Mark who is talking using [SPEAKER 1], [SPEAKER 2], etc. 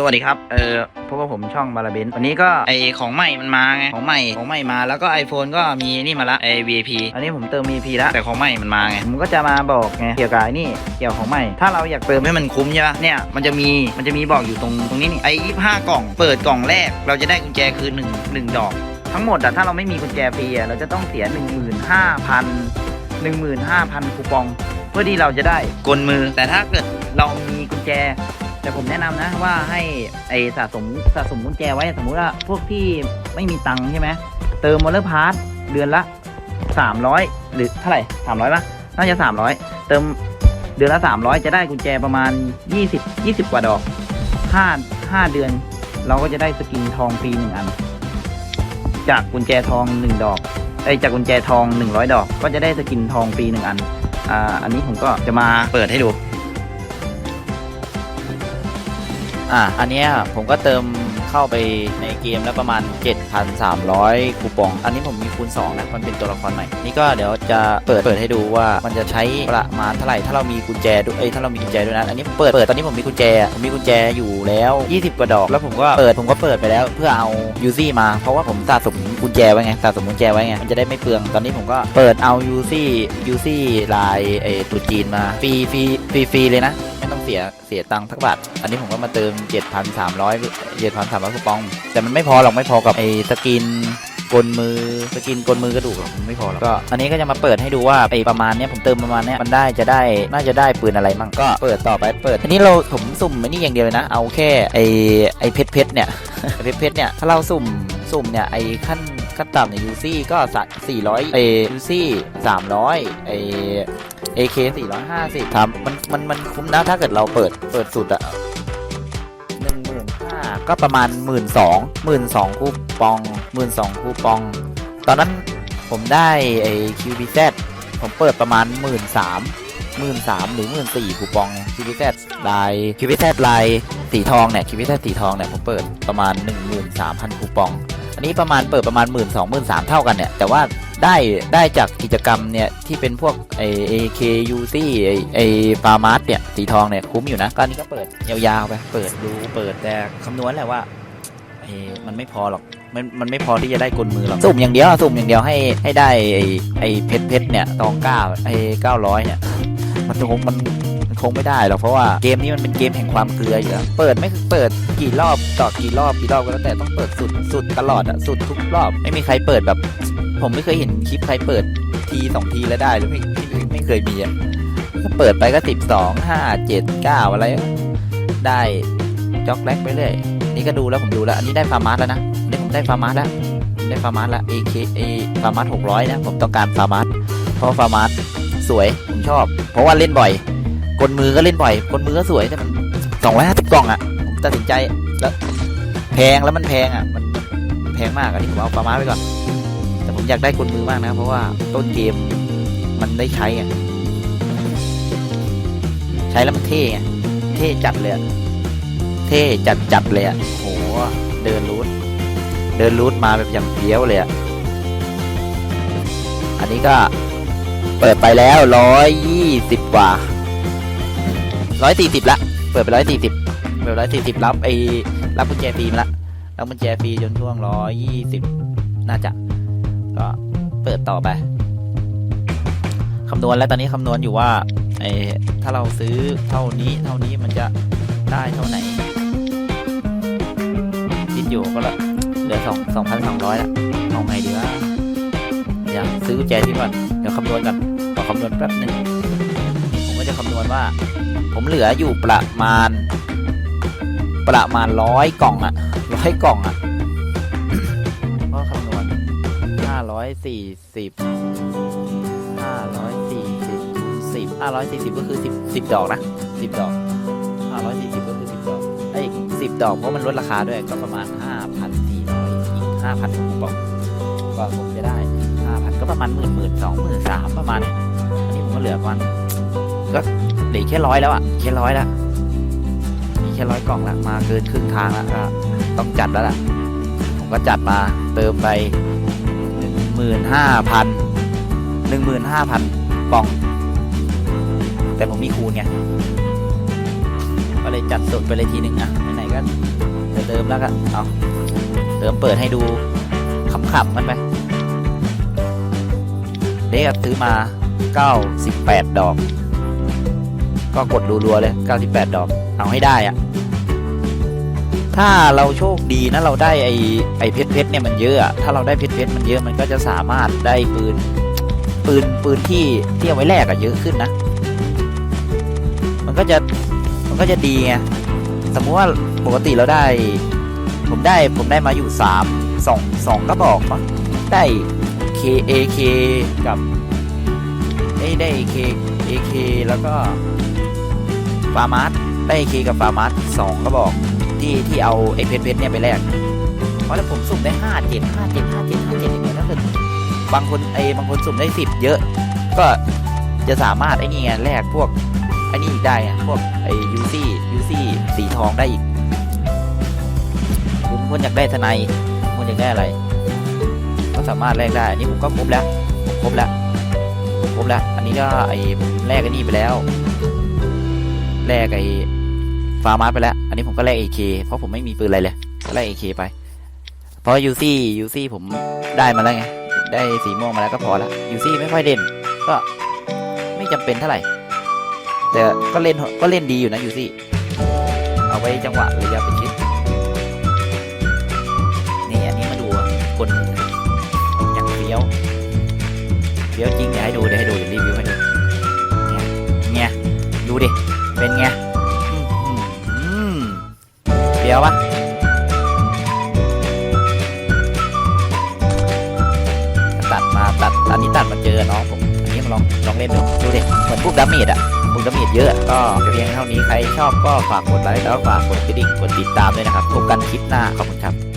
[SPEAKER 1] สวัสดีครับ เออพบกับผมช่องบาราเบนวันนี้ก็ไอของใหม่มันมาไง ของใหม่ ของใหม่มา แล้วก็ iPhone ก็มีนี่มาละไอ VIP อันนี้ผมเติม VIP แล้วแต่ของใหม่มันมาไง ผมก็จะมาบอกไง เกี่ยวกับไอ้นี่ เกี่ยวของใหม่ ถ้าเราอยากเติมให้มันคุ้มใช่ปะเนี่ย มันจะมี มันจะมีบอกอยู่ตรง ตรงนี้นี่ ไอ25กล่อง เปิดกล่องแรก เราจะได้กุญแจคือ1 1ดอก ทั้งหมดอะถ้าเราไม่มีกุญแจฟรีอะเราจะต้องเสีย 15,000 15,000คูปอง เพื่อที่เราจะได้กลมือ แต่ถ้าเกิดเรามีกุญแจ แต่ผมแนะนำนะว่าให้ไอสะสมสะสมกุญแจไว้สมมุติว่าพวกที่ไม่มีตังค์ใช่ไหมเติมมอลเลอร์พาร์ทเดือนละ 300 หรือเท่าไหร่300ป่ะน่าจะ 300 เติมเดือนละ 300 จะได้กุญแจประมาณ 20 20 กว่าดอก5 5 เดือน เราก็จะได้สกินทองฟรีหนึ่งอัน จากกุญแจทอง 1 ดอกไอจากกุญแจทอง 100 ดอก ก็จะได้สกินทองฟรีหนึ่งอันอ่าอันนี้ผมก็จะมาเปิดให้ดู
[SPEAKER 2] อะอันเนี้ยผมก็เติมเข้าไปในเกมแล้วประมาณ 7,300 คูปอง อันนี้ผมมีคูณ 2 นะ มันเป็นตัวละครใหม่ นี่ก็เดี๋ยวจะเปิดเปิดให้ดูว่ามันจะใช้ประมาณเท่าไหร่ ถ้าเรามีกุญแจด้วยเอ้ยถ้าเรามีกุญแจด้วยนะ อันนี้เปิดเปิด ตอนนี้ผมมีกุญแจ ผมมีกุญแจอยู่แล้ว 20 กว่าดอก แล้วผมก็เปิด ผมก็เปิดไปแล้วเพื่อเอายูซี่มา เพราะว่าผมสะสมกุญแจไว้ไง สะสมกุญแจไว้ไง มันจะได้ไม่เปลือง ตอนนี้ผมก็เปิดเอายูซี่ยูซี่ลายไอ้ตุจีนมา ฟรีฟรีฟรีเลยนะ ไม่ต้องเสียเสียตังค์ทักบาท อันนี้ผมก็มาเติม 7,300 7,300คูปอง แต่มันไม่พอหรอกไม่พอกับไอ้สกินกลมือสกินกลมือกระดูกหรอกมันไม่พอหรอกก็อันนี้ก็จะมาเปิดให้ดูว่าไอ้ประมาณเนี้ยผมเติมประมาณเนี้ยมันได้จะได้น่าจะได้ปืนอะไรมั่งก็เปิดต่อไปเปิด อันนี้เราผมสุ่มไอ้นี่อย่างเดียวเลยนะ เอาแค่ไอ้ไอ้เพชรเพชรเนี่ยเพชรเพชรเนี่ยถ้าเราสุ่มสุ่มเนี่ยไอ้ขั้นขั้นต่ำเนี่ยยูซี่ก็สัสี่ร้อยเอยูซี่สามร้อยไอ AK 450ครับมันมันมันคุ้มนะถ้าเกิดเราเปิดเปิดสุดอะหนึ่งหมื่นห้าก็ประมาณหมื่นสองหมื่นสองคูปองหมื่นสองคูปอง ตอนนั้นผมได้ไอ้ QBZ ผมเปิดประมาณหมื่นสามหมื่นสามหรือหมื่นสี่คูปองคิวิแซดลาย QBZ ลายสีทองเนี่ย QBZ สีทองเนี่ยผมเปิดประมาณหนึ่งหมื่นสามพันคูปอง อันนี้ประมาณเปิดประมาณหมื่นสองหมื่นสามเท่ากันเนี่ยแต่ว่า ได้ได้จากกิจกรรมเนี่ยที่เป็นพวกไอเอเคยูซี่ไอไอฟาร์มาร์เนี่ยสีทองเนี่ยคุ้มอยู่นะก็อันนี้ก็เปิดยาวๆไปเปิดดูเปิดแต่คำนวณแหละว่าไอมันไม่พอหรอกมันมันไม่พอที่จะได้กลมือหรอกสุ่มอย่างเดียวสุ่มอย่างเดียวให้ให้ได้ไอไอเพชรเพชรเนี่ยตองเก้าไอเก้าร้อยเนี่ยมันคงมันมันคงไม่ได้หรอกเพราะว่าเกมนี้มันเป็นเกมแห่งความเกลืออยู่แล้วเปิดไม่เปิดกี่รอบต่อกี่รอบกี่รอบก็แล้วแต่ต้องเปิดสุดสุดตลอดอะสุดทุกรอบ ไม่มีใครเปิดแบบ ผมไม่เคยเห็นคลิปใครเปิดทีสองทีแล้วได้หรือไม่ไม่ไม่เคยมีอะเปิดไปก็สิบสองห้าเจ็ดเก้าอะไร ได้จ็อกแรกไปเรื่อยนี่ก็ดูแล้วผมดูแล้ว อันนี้ได้ฟาร์มาสแล้วนะนนี้ผมได้ฟาร์มาสแล้วได้ฟาร์มาสแล้ว AK เอฟาร์มาสหกร้อยนะผมต้องการฟาร์มาสเพราะฟาร์มาสสวยผมชอบ เพราะว่าเล่นบ่อยกลมือก็เล่นบ่อยกลมือก็สวยแต่มันสองร้อยห้าสิบกล่องอะผมตัดสินใจแล้วแพงแล้วมันแพงอะมันแพงมากอันนี้ผมเอาฟาร์มาสไปก่อน แต่ผมอยากได้กลมือมากนะ เพราะว่าต้นเกมมันได้ใช้ไงใช้แล้วมันเท่ไงเท่จัดเลยอะเท่จัดจัดเลยอะโหเดินรูทเดินรูทมาแบบอย่างเฟี้ยวเลยอะอันนี้ก็เปิดไปแล้วร้อยยี่สิบกว่าร้อยสี่สิบละ เปิดไปร้อยสี่สิบเปิดร้อยสี่สิบรับไอ้รับกุญแจฟรีมาละรับกุญแจฟรีจนช่วงร้อยยี่สิบน่าจะ ก็เปิดต่อไปคำนวณแล้วตอนนี้คำนวณอยู่ว่าไอ้ถ้าเราซื้อเท่านี้เท่านี้มันจะได้เท่าไหนคิดอยู่ก็ละเหลือสองสองพันสองร้อยละเอาไงดีวะอยากซื้อกุญแจที่ก่อนเดี๋ยวคำนวณกันขอคำนวณแป๊บหนึ่งผมก็จะคำนวณว่า ผมเหลืออยู่ประมาณ ประมาณร้อยกล่องอะร้อยกล่องอะ สี่สิบห้าร้อยสี่สิบสิบห้าร้อยสี่สิบก็คือสิบสิบดอกนะสิบดอกห้าร้อยสี่สิบก็คือสิบดอกไอ้สิบดอกเพราะมันลดราคาด้วยก็ประมาณห้าพันสี่ร้อยอีกห้าพันผมบอกก็ผมจะได้ห้าพันก็ประมาณหมื่นหมื่นสองหมื่นสามประมาณเนี้ยอันนี้ผมก็เหลือประมาณก็เหลือแค่ร้อยแล้วอะแค่ร้อยละมีแค่ร้อยกล่องละมาเกินครึ่งทางแล้วก็ต้องจัดแล้วล่ะผมก็จัดมาเติมไป มื่นห้าพันหนึ่งหมื่นห้าพันกล่อง แต่ผมมีคูณไงก็เลยจัดสดไปเลยทีหนึ่งอะไหนๆก็จะเติมแล้วก็เอาเติมเปิดให้ดูขำๆกันไปเด็กซื้อมา 98 ดอก ก็กดรัวๆเลย 98 ดอก เอาให้ได้อะ ถ้าเราโชคดีนะเราได้ไอไอเพชรเพชรเนี่ยมันเยอะถ้าเราได้เพชรเพชรมันเยอะมันก็จะสามารถได้ปืนปืนปืนที่ที่เอาไว้แลกอะเยอะขึ้นนะ มันก็จะมันก็จะดีไงสมมติว่าปกติเราได้ ผมได้ผมได้มาอยู่สามสองสองกระบอกมั้งได้ K A K กับได้ได้ K A K แล้วก็ฟาร์มาร์ได้ K กับฟาร์มาร์สองกระบอก ที่ที่เอาไอ้เพชรเพชรเนี่ยไปแลกเพราะถ้าผมสุ่มได้ห้าเจ็ดห้าเจ็ดห้าเจ็ดห้าเจ็ดอย่างเงี้ยถ้าเกิดบางคนไอ้บางคนสุ่มได้สิบเยอะ ก็จะสามารถไอ้นี่ไงแลกพวกไอ้นี่อีกได้ไงพวกไอ้ยูซี่ยูซี่สีทองได้อีกคุณคุณอยากได้ทนายคุณอยากได้อะไร ก็สามารถแลกได้อันนี้ผมก็ครบแล้วครบแล้วครบแล้ว อันนี้ก็ไอ้แลกไอ้นี่ไปแล้วแลกไอ้ ฟาร์มาร์ไปแล้ว อันนี้ผมก็แลกเอเคเพราะผมไม่มีปืนอะไรเลยก็แลกเอเคไป เพราะยูซี่ยูซี่ผมได้มาแล้วไง ได้สีม่วงมาแล้วก็พอละยูซี่ไม่ค่อยเด่น ก็ไม่จำเป็นเท่าไหร่ แต่ก็เล่นก็เล่นดีอยู่นะยูซี่ เอาไว้จังหวะระยะประชิดนี่อันนี้มาดูคนอย่างเฟี้ยวเฟี้ยวจริงเดี๋ยวให้ดูเดี๋ยวให้ดูเดี๋ยวรีวิวให้ดูเนี่ยเนี่ยดูดิ เหมือนพวกดัมเมจอะพวกดาเมจเยอะก็เพียงเท่านี้ใครชอบก็ฝากกดไลค์แล้วฝากกดกระดิ่งกดติดตามด้วยนะครับพบกันคลิปหน้าขอบคุณครับ